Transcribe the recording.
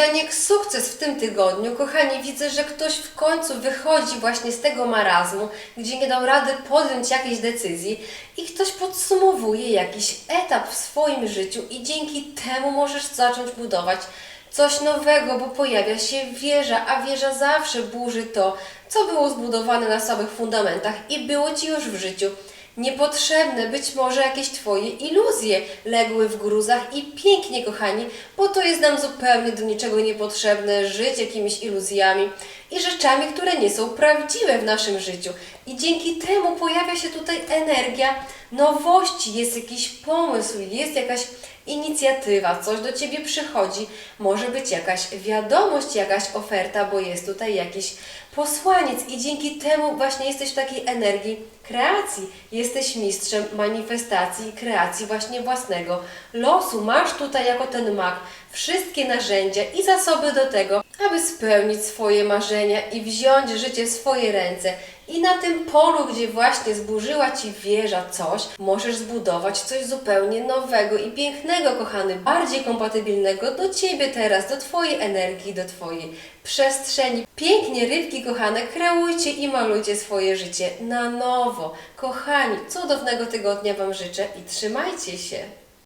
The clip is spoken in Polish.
Beniek, sukces w tym tygodniu. Kochani, widzę, że ktoś w końcu wychodzi właśnie z tego marazmu, gdzie nie dał rady podjąć jakiejś decyzji i ktoś podsumowuje jakiś etap w swoim życiu i dzięki temu możesz zacząć budować coś nowego, bo pojawia się wieża, a wieża zawsze burzy to, co było zbudowane na słabych fundamentach i było Ci już w życiu niepotrzebne, być może jakieś Twoje iluzje legły w gruzach i pięknie, kochani, bo to jest nam zupełnie do niczego niepotrzebne żyć jakimiś iluzjami i rzeczami, które nie są prawdziwe w naszym życiu. I dzięki temu pojawia się tutaj energia nowości, jest jakiś pomysł, jest jakaś inicjatywa, coś do Ciebie przychodzi, może być jakaś wiadomość, jakaś oferta, bo jest tutaj jakiś posłaniec i dzięki temu właśnie jesteś w takiej energii kreacji. Jesteś mistrzem manifestacji, kreacji właśnie własnego losu. Masz tutaj jako ten mag wszystkie narzędzia i zasoby do tego, aby spełnić swoje marzenia i wziąć życie w swoje ręce. I na tym polu, gdzie właśnie zburzyła Ci wieża coś, możesz zbudować coś zupełnie nowego i pięknego, kochany, bardziej kompatybilnego do Ciebie teraz, do Twojej energii, do Twojej przestrzeni. Pięknie, rybki kochane, kreujcie i malujcie swoje życie na nowo. Kochani, cudownego tygodnia Wam życzę i trzymajcie się.